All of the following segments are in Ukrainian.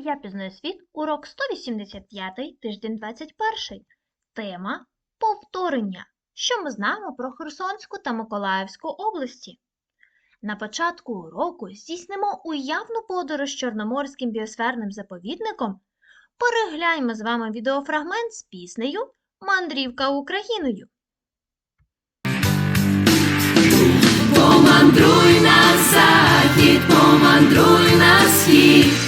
Я пізнаю світ, урок 185, тиждень 21. Тема повторення. Що ми знаємо про Херсонську та Миколаївську області? На початку уроку здійснимо уявну подорож Чорноморським біосферним заповідником. Перегляньмо з вами відеофрагмент з піснею Мандрівка Україною. Помандруй на захід, помандруй на схід,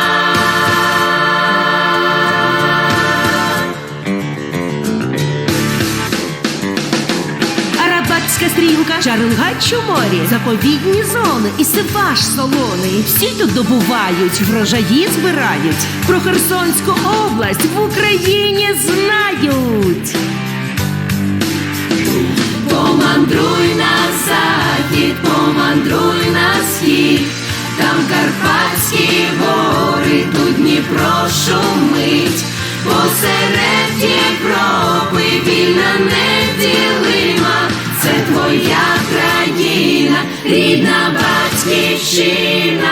Стрілка, Чарингач у морі, заповідні зони і сипаш солоний. Всі тут добувають, врожаї збирають. Про Херсонську область в Україні знають. Помандруй на захід, помандруй на схід, там Карпатські гори, тут Дніпро шумить, посеред Європи вільна неділима, твоя країна, рідна батьківщина.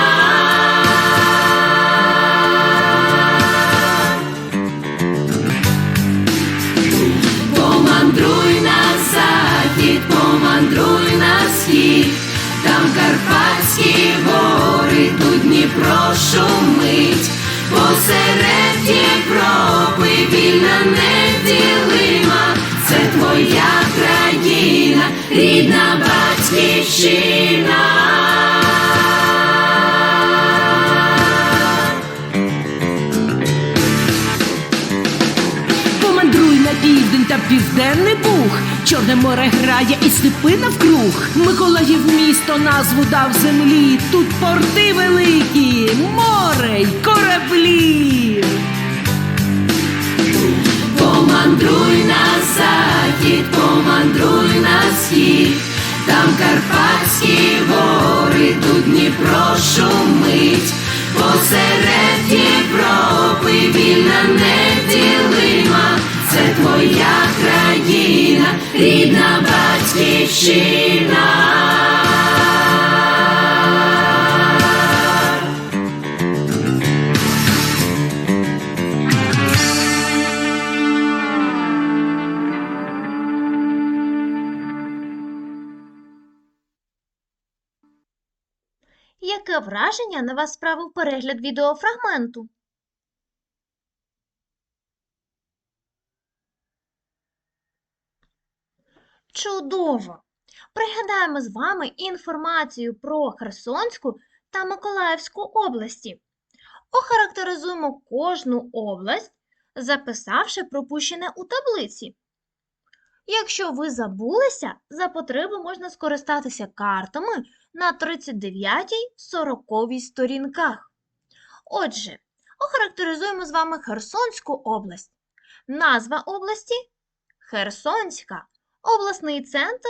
Помандруй на захід, помандруй на схід, там Карпатські гори, тут Дніпро шумить, посеред Чорне море грає і степи навкруг. Миколаїв місто назву дав землі. Тут порти великі, море й кораблі. Помандруй на захід, помандруй на схід, там Карпатські гори, тут Дніпро шумить, посеред Європи вільна неділима, це твоя країна, рідна батьківщина. Яке враження на вас справив перегляд відеофрагменту? Чудово! Пригадаємо з вами інформацію про Херсонську та Миколаївську області. Охарактеризуємо кожну область, записавши пропущене у таблиці. Якщо ви забулися, за потреби можна скористатися картами на 39-40 сторінках. Отже, охарактеризуємо з вами Херсонську область. Назва області Херсонська. Обласний центр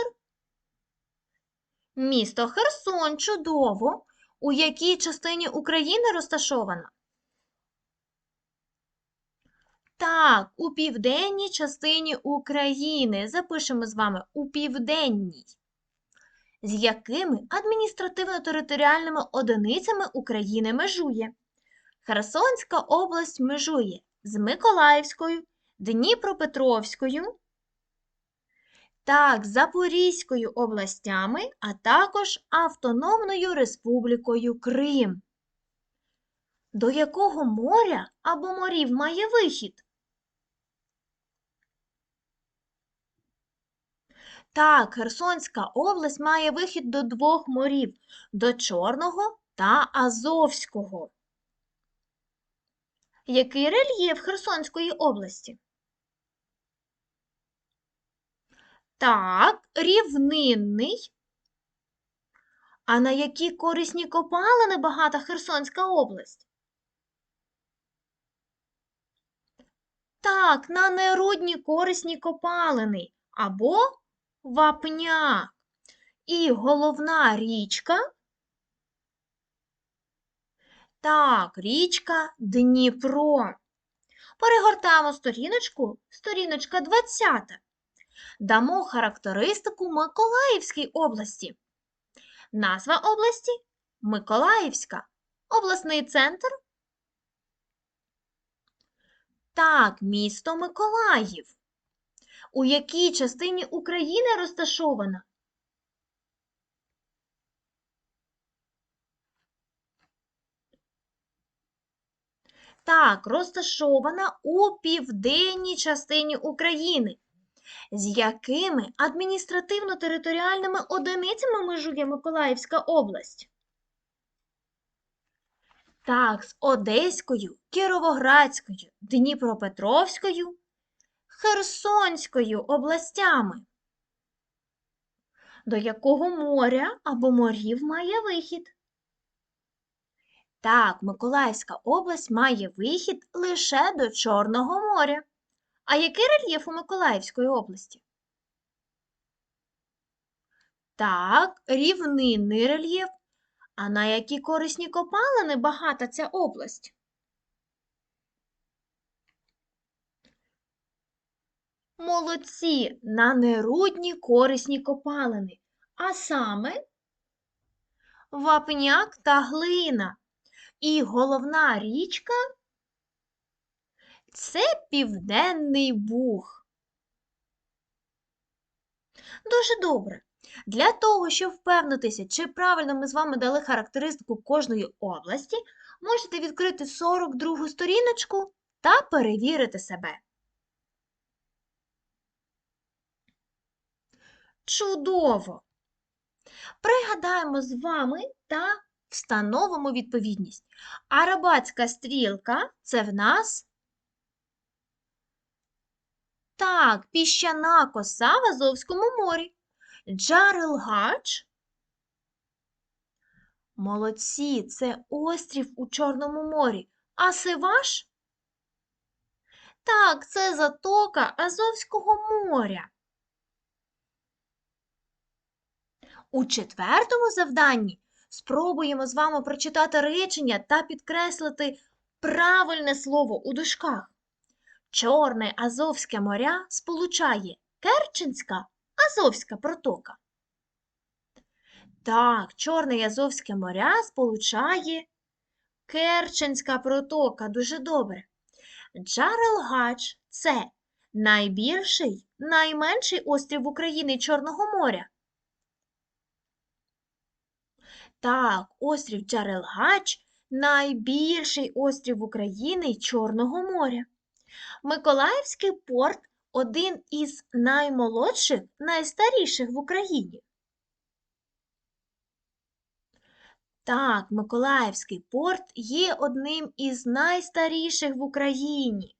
Місто Херсон. Чудово. У якій частині України розташована? Так, у південній частині України. Запишемо з вами у південній. З якими адміністративно-територіальними одиницями України межує? Херсонська область межує з Миколаївською, Дніпропетровською, так, Запорізькою областями, а також Автономною Республікою Крим. До якого моря або морів має вихід? Так, Херсонська область має вихід до двох морів до Чорного та Азовського. Який рельєф Херсонської області? Так, рівнинний. А на які корисні копалини багата Херсонська область? Так, на нерудні корисні копалини або вапняк. І головна річка Так, річка Дніпро. Перегортаємо сторіночку, сторіночка 20. Дамо характеристику Миколаївській області. Назва області Миколаївська. Обласний центр. Так, місто Миколаїв. У якій частині України розташована? Так, розташована у південній частині України. З якими адміністративно-територіальними одиницями межує Миколаївська область? Так, з Одеською, Кіровоградською, Дніпропетровською, Херсонською областями. До якого моря або морів має вихід? Так, Миколаївська область має вихід лише до Чорного моря. А який рельєф у Миколаївської області? Так, рівнинний рельєф. А на які корисні копалини багата ця область? Молодці на нерудні корисні копалини, а саме вапняк та глина. І головна річка це Південний Буг. Дуже добре. Для того, щоб впевнитися, чи правильно ми з вами дали характеристику кожної області, можете відкрити 42 сторіночку та перевірити себе. Чудово! Пригадаємо з вами та встановимо відповідність. Арабатська стрілка це в нас так, піщана коса в Азовському морі. Джарел-Гач. Молодці, це острів у Чорному морі. А Сиваш? Так, це затока Азовського моря. У четвертому завданні спробуємо з вами прочитати речення та підкреслити правильне слово у дужках. Чорне Азовське моря сполучає Керченська Азовська протока. Так, Чорне Азовське моря сполучає Керченська протока. Дуже добре. Джарел-Гач – це найбільший, найменший острів України Чорного моря. Так, острів Джарел-Гач – найбільший острів України Чорного моря. Миколаївський порт один із наймолодших, найстаріших в Україні. Так, Миколаївський порт є одним із найстаріших в Україні.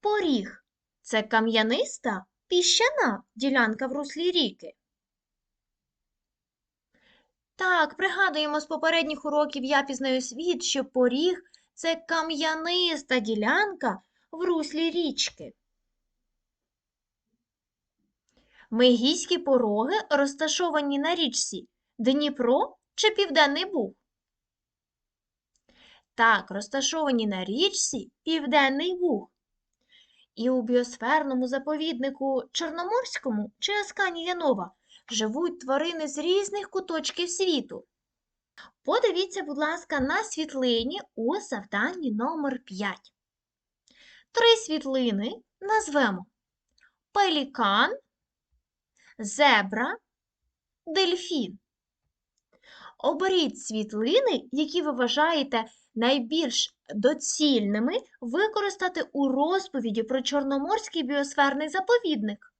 Поріг це кам'яниста піщана ділянка в руслі ріки. Так, пригадуємо з попередніх уроків я пізнаю світ, що поріг це кам'яниста ділянка в руслі річки. Мегійські пороги розташовані на річці Дніпро чи Південний Буг? Так, розташовані на річці Південний Буг. І у біосферному заповіднику Чорноморському чи Асканія Нова живуть тварини з різних куточків світу. Подивіться, будь ласка, на світлині у завданні номер 5. Три світлини назвемо пелікан, зебра, дельфін. Оберіть світлини, які ви вважаєте найбільш доцільними використати у розповіді про Чорноморський біосферний заповідник.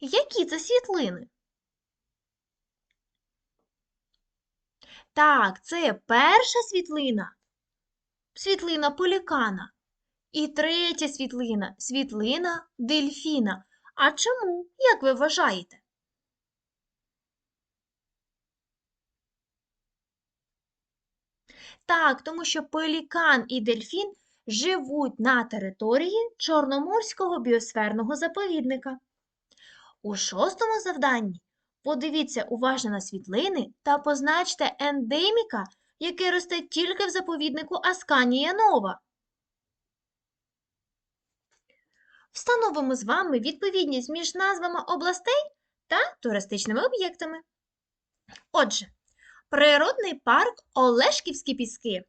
Які це світлини? Так, це перша світлина, світлина полікана. І третя світлина світлина дельфіна. А чому, як ви вважаєте? Так, тому що пелікан і дельфін живуть на території Чорноморського біосферного заповідника. У шостому завданні Подивіться уважно на світлини та позначте ендеміка, який росте тільки в заповіднику Асканія Нова. Встановимо з вами відповідність між назвами областей та туристичними об'єктами. Отже, природний парк Олешківські піски.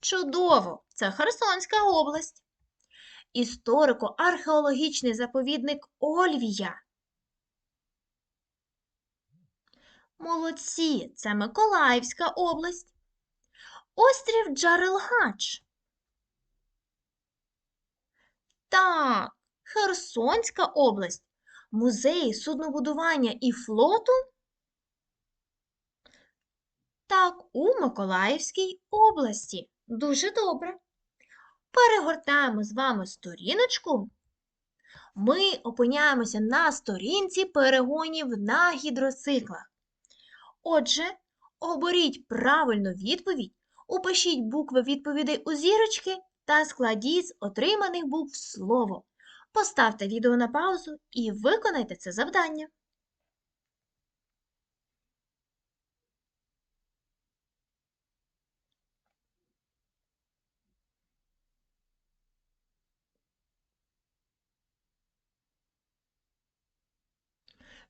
Чудово! Це Херсонська область. Історико-археологічний заповідник Ольвія. Молодці, це Миколаївська область. Острів Джарелгач. Так, Херсонська область. Музей суднобудування і флоту. Так, у Миколаївській області. Дуже добре. Перегортаємо з вами сторіночку. Ми опиняємося на сторінці перегонів на гідроциклах. Отже, оберіть правильну відповідь, упишіть букви відповідей у зірочки та складіть з отриманих букв слово. Поставте відео на паузу і виконайте це завдання.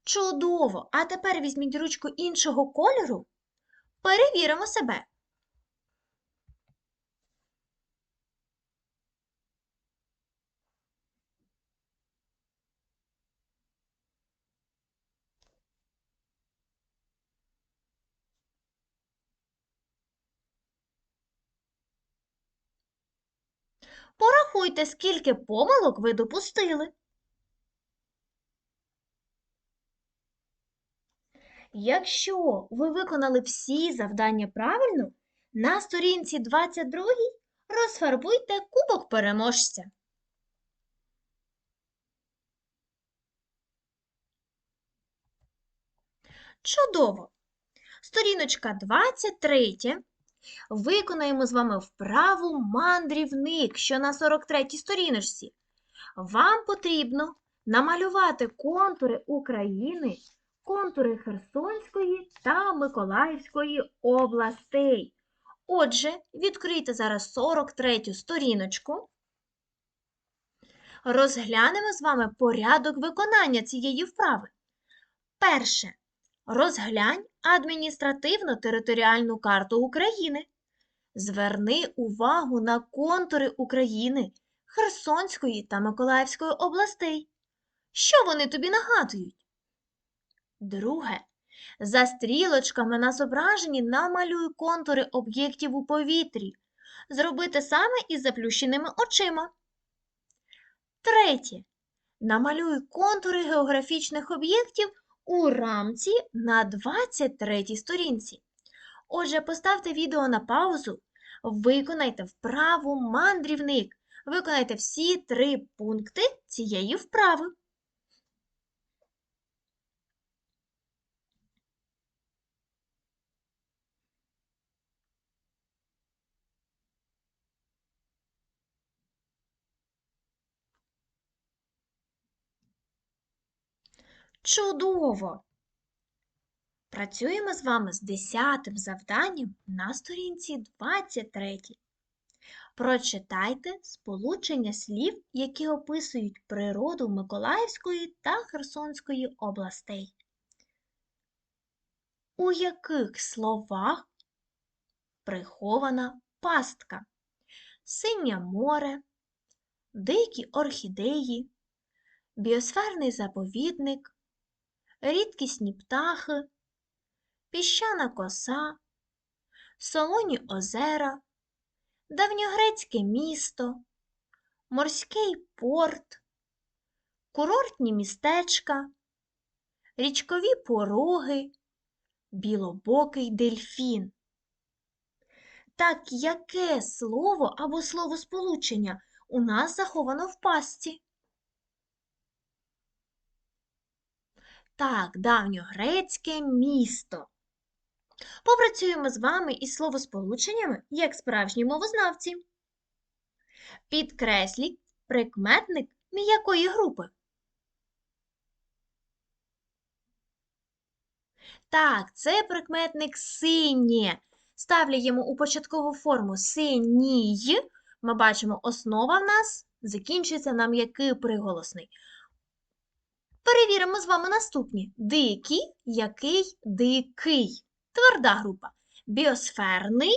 Чудово! А тепер візьміть ручку іншого кольору. Перевіримо себе. Порахуйте, скільки помилок ви допустили. Якщо ви виконали всі завдання правильно, на сторінці 22 розфарбуйте кубок переможця. Чудово! Сторіночка 23. Виконаємо з вами вправу мандрівник, що на 43 сторіночці. Вам потрібно намалювати контури України контури Херсонської та Миколаївської областей. Отже, відкрийте зараз 43 сторіночку. Розглянемо з вами порядок виконання цієї вправи. Перше. Розглянь адміністративно-територіальну карту України. Зверни увагу на контури України, Херсонської та Миколаївської областей. Що вони тобі нагадують? Друге. За стрілочками на зображенні намалюй контури об'єктів у повітрі. Зроби те саме із заплющеними очима. Третє. Намалюй контури географічних об'єктів у рамці на 23 сторінці. Отже, поставте відео на паузу, виконайте вправу мандрівник. Виконайте всі три пункти цієї вправи. Чудово! Працюємо з вами з десятим завданням на сторінці 23. Прочитайте сполучення слів, які описують природу Миколаївської та Херсонської областей. У яких словах прихована пастка? Синє море, дикі орхідеї, біосферний заповідник, рідкісні птахи, піщана коса, солоні озера, давньогрецьке місто, морський порт, курортні містечка, річкові пороги, білобокий дельфін. Так яке слово або словосполучення у нас заховано в пастці? Так, давньогрецьке місто. Попрацюємо з вами із словосполученнями як справжні мовознавці. Підкресліть прикметник м'якої групи. Так, це прикметник синє. Ставлю йому у початкову форму синій. Ми бачимо, основа в нас закінчується на м'який приголосний. Перевіримо з вами наступні. Дикий, який, дикий. Тверда група. Біосферний.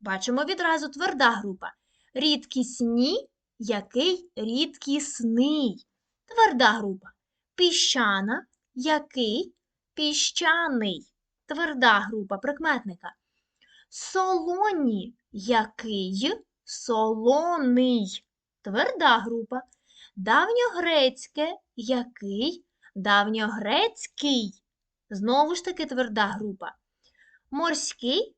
Бачимо відразу тверда група. Рідкісні, який, рідкісний. Тверда група. Піщана, який, піщаний. Тверда група прикметника. Солоні, який, солоний. Тверда група. Давньогрецьке, який, давньогрецький. Знову ж таки тверда група. Морський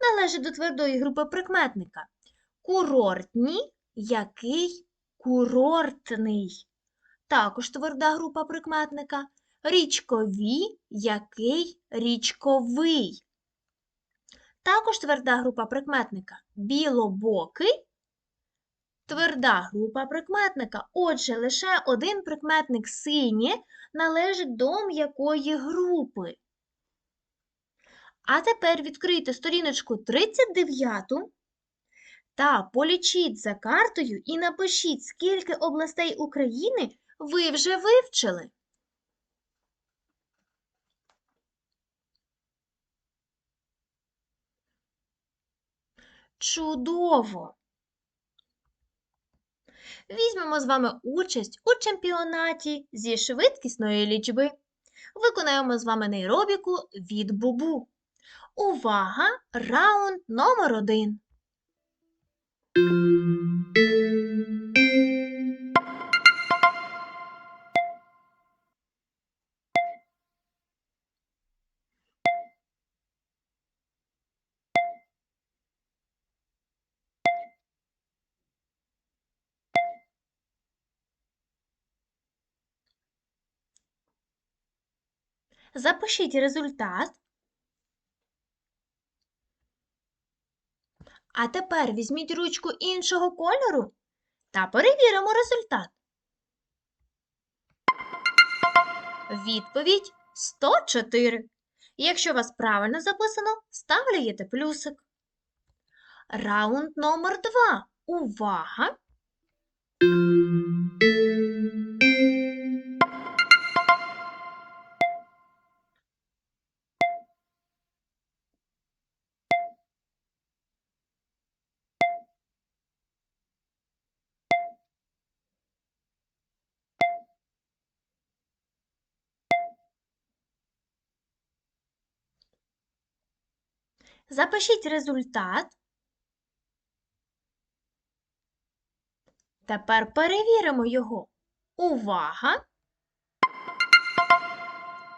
належить до твердої групи прикметника. Курортні, який, курортний. Також тверда група прикметника. Річкові, який, річковий. Також тверда група прикметника. Білобокий, тверда група прикметника. Отже, лише один прикметник синє належить до м'якої групи. А тепер відкрийте сторіночку 39 та полічіть за картою і напишіть, скільки областей України ви вже вивчили. Чудово! Візьмемо з вами участь у чемпіонаті зі швидкісної лічби. Виконаємо з вами нейробіку від бубу. Увага! Раунд номер один. Запишіть результат. А тепер візьміть ручку іншого кольору та перевіримо результат. Відповідь 104. Якщо вас правильно записано, ставляєте плюсик. Раунд номер 2. Увага! Запишіть результат. Тепер перевіримо його. Увага!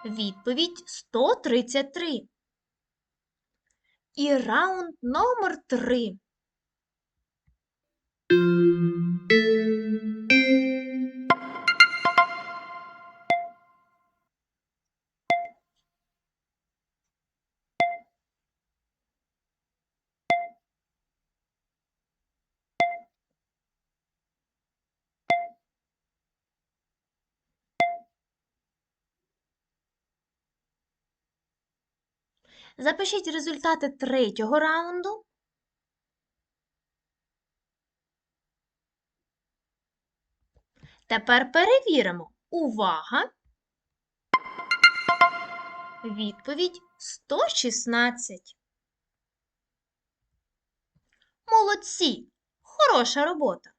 Відповідь 133. І раунд номер 3. Запишіть результати третього раунду. Тепер перевіримо. Увага! Відповідь 116. Молодці! Хороша робота!